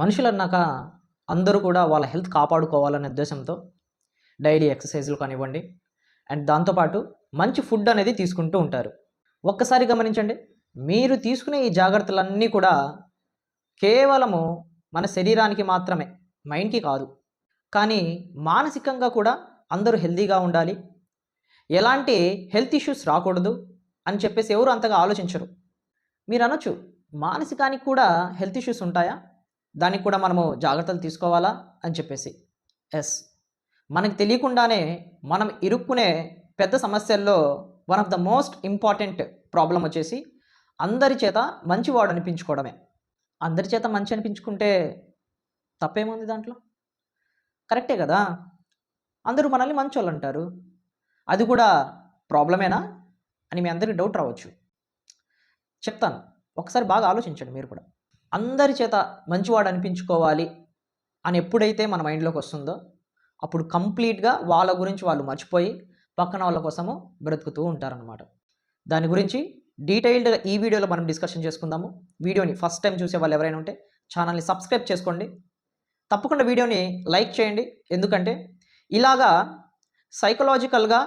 మనుషులు అన్నాక అందరూ కూడా వాళ్ళ హెల్త్ కాపాడుకోవాలనే ఉద్దేశంతో డైలీ ఎక్సర్సైజులు కానివ్వండి అండ్ దాంతోపాటు మంచి ఫుడ్ అనేది తీసుకుంటూ ఉంటారు. ఒక్కసారి గమనించండి మీరు తీసుకునే ఈ జాగ్రత్తలన్నీ కూడా కేవలము మన శరీరానికి మాత్రమే మైండ్కి కాదు. కానీ మానసికంగా కూడా అందరూ హెల్తీగా ఉండాలి. ఎలాంటి హెల్త్ ఇష్యూస్ రాకూడదు అని చెప్పేసి ఎవరు అంతగా ఆలోచించరు. మీరు అనొచ్చు మానసికానికి కూడా హెల్త్ ఇష్యూస్ ఉంటాయా? దానికి కూడా మనము జాగ్రత్తలు తీసుకోవాలా అని చెప్పేసి. ఎస్ మనకు తెలియకుండానే మనం ఇరుక్కునే పెద్ద సమస్యల్లో one of the most important problem వచ్చేసి అందరి చేత మంచివాడు అనిపించుకోవడమే. అందరి చేత మంచి అనిపించుకుంటే తప్పేముంది దాంట్లో? కరెక్టే కదా? అందరూ మనల్ని మంచోళ్ళు అంటారు. అది కూడా ప్రాబ్లమేనా అని మీ అందరికీ డౌట్ రావచ్చు. చెప్తాను. ఒకసారి బాగా ఆలోచించండి మీరు కూడా. అందరి చేత మంచివాడు అనిపించుకోవాలి అని ఎప్పుడైతే మన మైండ్లోకి వస్తుందో అప్పుడు కంప్లీట్గా వాళ్ళ గురించి వాళ్ళు మర్చిపోయి పక్కన వాళ్ళ కోసము బ్రతుకుతూ ఉంటారనమాట దాని గురించి డీటెయిల్డ్గా ఈ వీడియోలో మనం డిస్కషన్ చేసుకుందాము. వీడియోని ఫస్ట్ టైం చూసే వాళ్ళు ఎవరైనా ఉంటే ఛానల్ని సబ్స్క్రైబ్ చేసుకోండి. తప్పకుండా వీడియోని లైక్ చేయండి. ఎందుకంటే ఇలాగా సైకలాజికల్గా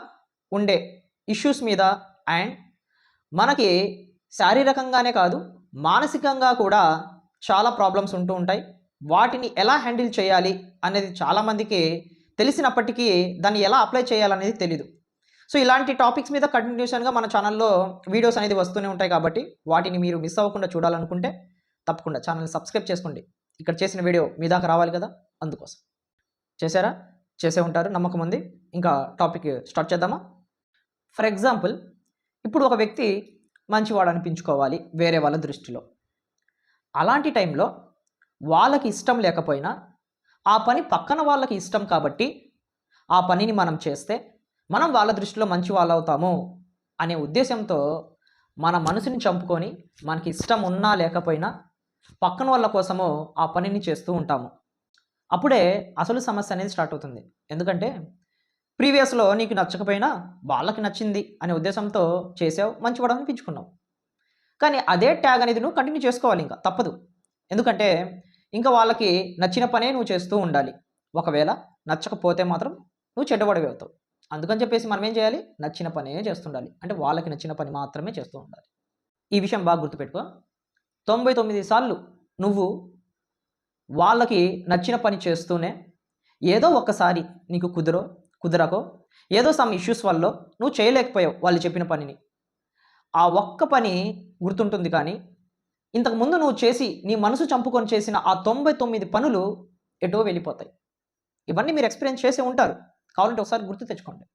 ఉండే ఇష్యూస్ మీద అండ్ మనకి శారీరకంగానే కాదు మానసికంగా కూడా చాలా ప్రాబ్లమ్స్ ఉంటూ ఉంటాయి. వాటిని ఎలా హ్యాండిల్ చేయాలి అనేది చాలామందికి తెలిసినప్పటికీ దాన్ని ఎలా అప్లై చేయాలనేది తెలీదు. సో ఇలాంటి టాపిక్స్ మీద కంటిన్యూషన్గా మన ఛానల్లో వీడియోస్ అనేది వస్తూనే ఉంటాయి కాబట్టి వాటిని మీరు మిస్ అవ్వకుండా చూడాలనుకుంటే తప్పకుండా ఛానల్ని సబ్స్క్రైబ్ చేసుకోండి. ఇక్కడ చేసిన వీడియో మీ దాకా రావాలి కదా? అందుకోసం. చేశారా? చేసే ఉంటారు. నమ్మకం ఉంది. ఇంకా టాపిక్ స్టార్ట్ చేద్దామా? ఫర్ ఎగ్జాంపుల్ ఇప్పుడు ఒక వ్యక్తి మంచివాడు అనిపించుకోవాలి వేరే వాళ్ళ దృష్టిలో. అలాంటి టైంలో వాళ్ళకి ఇష్టం లేకపోయినా ఆ పని పక్కన వాళ్ళకి ఇష్టం కాబట్టి ఆ పనిని మనం చేస్తే మనం వాళ్ళ దృష్టిలో మంచి వాళ్ళు అవుతాము అనే ఉద్దేశంతో మన మనసుని చంపుకొని మనకి ఇష్టం ఉన్నా లేకపోయినా పక్కన వాళ్ళ కోసము ఆ పనిని చేస్తూ ఉంటాము. అప్పుడే అసలు సమస్య అనేది స్టార్ట్ అవుతుంది. ఎందుకంటే ప్రీవియస్లో నీకు నచ్చకపోయినా వాళ్ళకి నచ్చింది అనే ఉద్దేశంతో చేసావు పడవని అనిపించుకున్నావు. కానీ అదే ట్యాగ్ అనేది నువ్వు కంటిన్యూ చేసుకోవాలి ఇంకా తప్పదు. ఎందుకంటే ఇంకా వాళ్ళకి నచ్చిన పనే నువ్వు చేస్తూ ఉండాలి. ఒకవేళ నచ్చకపోతే మాత్రం నువ్వు చెడ్డబడి అవుతావు. అందుకని చెప్పేసి మనం ఏం చేయాలి? నచ్చిన పనే చేస్తుండాలి. అంటే వాళ్ళకి నచ్చిన పని మాత్రమే చేస్తూ ఉండాలి. ఈ విషయం బాగా గుర్తుపెట్టుకో. తొంభై తొమ్మిది సార్లు నువ్వు వాళ్ళకి నచ్చిన పని చేస్తూనే ఏదో ఒక్కసారి నీకు కుదరో కుదరకో ఏదో సమ్ ఇష్యూస్ వల్ల నువ్వు చేయలేకపోయావు వాళ్ళు చెప్పిన పనిని. ఆ ఒక్క పని గుర్తుంటుంది కానీ ఇంతకుముందు నువ్వు చేసి నీ మనసు చంపుకొని చేసిన ఆ తొంభై తొమ్మిది పనులు ఎటో వెళ్ళిపోతాయి. ఇవన్నీ మీరు ఎక్స్పీరియన్స్ చేసే ఉంటారు. కావాలంటే ఒకసారి గుర్తు తెచ్చుకోండి.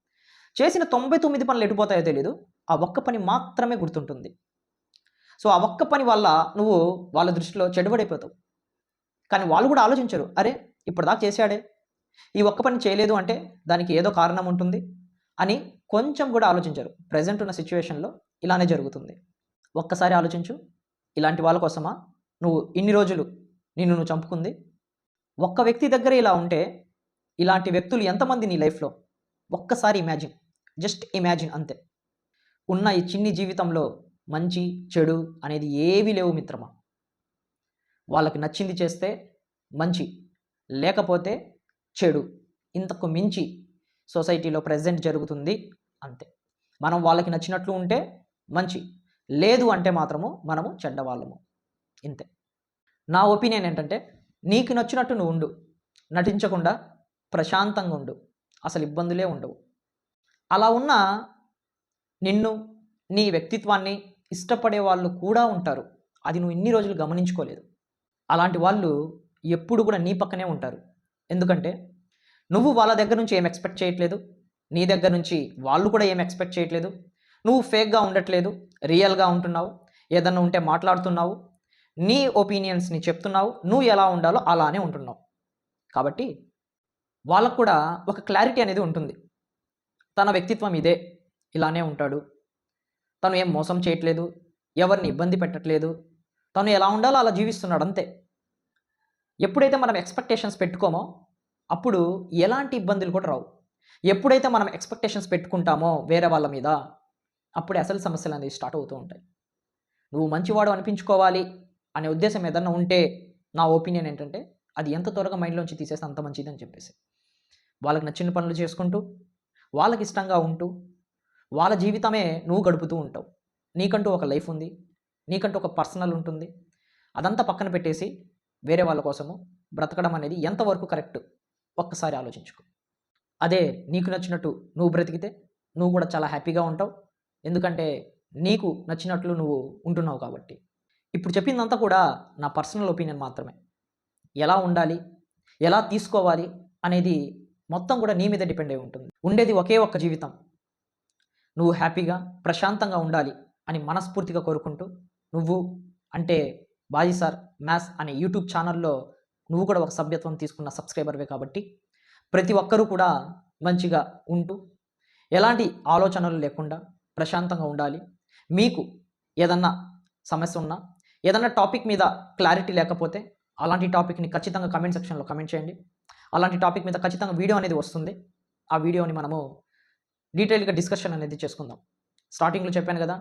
చేసిన తొంభై తొమ్మిది పనులు ఎటుపోతాయో తెలియదు ఆ ఒక్క పని మాత్రమే గుర్తుంటుంది. సో ఆ ఒక్క పని వల్ల నువ్వు వాళ్ళ దృష్టిలో చెడుబడైపోతావు. కానీ వాళ్ళు కూడా ఆలోచించరు. అరే ఇప్పటిదాకా చేశాడే. ఈ ఒక్క పని చేయలేదు అంటే దానికి ఏదో కారణం ఉంటుంది అని కొంచెం కూడా ఆలోచించరు. ప్రజెంట్ ఉన్న సిచ్యువేషన్లో ఇలానే జరుగుతుంది. ఒక్కసారి ఆలోచించు. ఇలాంటి వాళ్ళ కోసమా? నువ్వు ఇన్ని రోజులు నిన్ను నువ్వు చంపుకుంది. ఒక్క వ్యక్తి దగ్గర ఇలా ఉంటే ఇలాంటి వ్యక్తులు ఎంతమంది నీ లైఫ్లో? ఒక్కసారి ఇమాజిన్. జస్ట్ ఇమాజిన్ అంతే. ఉన్న ఈ చిన్ని జీవితంలో మంచి చెడు అనేది ఏవీ లేవు మిత్రమా? వాళ్ళకి నచ్చింది చేస్తే మంచి లేకపోతే చెడు. ఇంతకు మించి సొసైటీలో ప్రజెంట్ జరుగుతుంది అంతే. మనం వాళ్ళకి నచ్చినట్లు ఉంటే మంచి. లేదు అంటే మాత్రము మనము చెడ్డవాళ్ళము. ఇంతే. నా ఒపీనియన్ ఏంటంటే నీకు నచ్చినట్టు నువ్వు ఉండు. నటించకుండా ప్రశాంతంగా ఉండు. అసలు ఇబ్బందులే ఉండవు. అలా ఉన్న నిన్ను నీ వ్యక్తిత్వాన్ని ఇష్టపడే వాళ్ళు కూడా ఉంటారు. అది నువ్వు ఇన్ని రోజులు గమనించుకోలేదు. అలాంటి వాళ్ళు ఎప్పుడు కూడా నీ పక్కనే ఉంటారు. ఎందుకంటే నువ్వు వాళ్ళ దగ్గర నుంచి ఏం ఎక్స్పెక్ట్ చేయట్లేదు. నీ దగ్గర నుంచి వాళ్ళు కూడా ఏం ఎక్స్పెక్ట్ చేయట్లేదు. నువ్వు ఫేక్గా ఉండట్లేదు రియల్గా ఉంటున్నావు ఏదన్నా ఉంటే మాట్లాడుతున్నావు నీ ఒపీనియన్స్ని చెప్తున్నావు నువ్వు ఎలా ఉండాలో అలానే ఉంటున్నావు. కాబట్టి వాళ్ళకు కూడా ఒక క్లారిటీ అనేది ఉంటుంది. తన వ్యక్తిత్వం ఇదే ఇలానే ఉంటాడు. తను ఏం మోసం చేయట్లేదు ఎవరిని ఇబ్బంది పెట్టట్లేదు తను ఎలా ఉండాలో అలా జీవిస్తున్నాడు అంతే. ఎప్పుడైతే మనం ఎక్స్పెక్టేషన్స్ పెట్టుకోమో అప్పుడు ఎలాంటి ఇబ్బందులు కూడా రావు. ఎప్పుడైతే మనం ఎక్స్పెక్టేషన్స్ పెట్టుకుంటామో వేరే వాళ్ళ మీద అప్పుడే అసలు సమస్యలు అనేవి స్టార్ట్ అవుతూ ఉంటాయి. నువ్వు మంచివాడు అనిపించుకోవాలి అనే ఉద్దేశం ఏదన్నా ఉంటే నా ఒపీనియన్ ఏంటంటే అది ఎంత త్వరగా మైండ్లోంచి తీసేస్తే అంత మంచిది అని చెప్పేసి. వాళ్ళకి నచ్చిన పనులు చేసుకుంటూ వాళ్ళకి ఇష్టంగా ఉంటూ వాళ్ళ జీవితమే నువ్వు గడుపుతూ ఉంటావు. నీకంటూ ఒక లైఫ్ ఉంది నీకంటూ ఒక పర్సనల్ ఉంటుంది. అదంతా పక్కన పెట్టేసి వేరే వాళ్ళ కోసము బ్రతకడం అనేది ఎంతవరకు కరెక్ట్? ఒక్కసారి ఆలోచించుకో. అదే నీకు నచ్చినట్టు నువ్వు బ్రతికితే నువ్వు కూడా చాలా హ్యాపీగా ఉంటావు. ఎందుకంటే నీకు నచ్చినట్లు నువ్వు ఉంటున్నావు కాబట్టి. ఇప్పుడు చెప్పిందంతా కూడా నా పర్సనల్ ఒపీనియన్ మాత్రమే. ఎలా ఉండాలి? ఎలా తీసుకోవాలి? అనేది మొత్తం కూడా నీ మీద డిపెండ్ అయి ఉంటుంది. ఉండేది ఒకే ఒక్క జీవితం. నువ్వు హ్యాపీగా ప్రశాంతంగా ఉండాలి అని మనస్ఫూర్తిగా కోరుకుంటూ నువ్వు అంటే బాజీ సార్ మ్యాథ్స్ అనే యూట్యూబ్ ఛానల్లో నువ్వు కూడా ఒక సభ్యత్వం తీసుకున్న సబ్స్క్రైబర్వే కాబట్టి ప్రతి ఒక్కరూ కూడా మంచిగా ఉంటూ ఎలాంటి ఆలోచనలు లేకుండా ప్రశాంతంగా ఉండాలి. మీకు ఏదన్నా సమస్య ఉన్నా ఏదన్నా టాపిక్ మీద క్లారిటీ లేకపోతే అలాంటి టాపిక్ని ఖచ్చితంగా కమెంట్ సెక్షన్లో కమెంట్ చేయండి. అలాంటి టాపిక్ మీద ఖచ్చితంగా వీడియో అనేది వస్తుంది. ఆ వీడియోని మనము డీటెయిల్గా డిస్కషన్ అనేది చేసుకుందాం. స్టార్టింగ్లో చెప్పాను కదా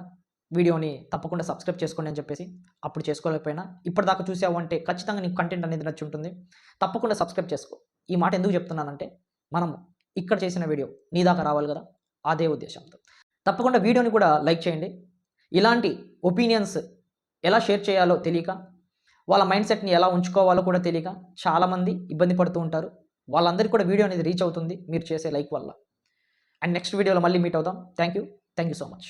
వీడియోని తప్పకుండా సబ్స్క్రైబ్ చేసుకోండి అని చెప్పేసి అప్పుడు చేసుకోలేకపోయినా ఇప్పటిదాకా చూసావు అంటే ఖచ్చితంగా నీకు కంటెంట్ అనేది నచ్చి ఉంటుంది. తప్పకుండా సబ్స్క్రైబ్ చేసుకో. ఈ మాట ఎందుకు చెప్తున్నానంటే మనం ఇక్కడ చేసిన వీడియో నీ దాకా రావాలి కదా అదే ఉద్దేశంతో. తప్పకుండా వీడియోని కూడా లైక్ చేయండి. ఇలాంటి ఒపీనియన్స్ ఎలా షేర్ చేయాలో తెలియక వాళ్ళ మైండ్ సెట్ని ఎలా ఉంచుకోవాలో కూడా తెలియక చాలామంది ఇబ్బంది పడుతూ ఉంటారు. వాళ్ళందరికీ కూడా వీడియో అనేది రీచ్ అవుతుంది మీరు చేసే లైక్ వల్ల. అండ్ నెక్స్ట్ వీడియోలో మళ్ళీ మీట్ అవుదాం. Thank you. Thank you so much.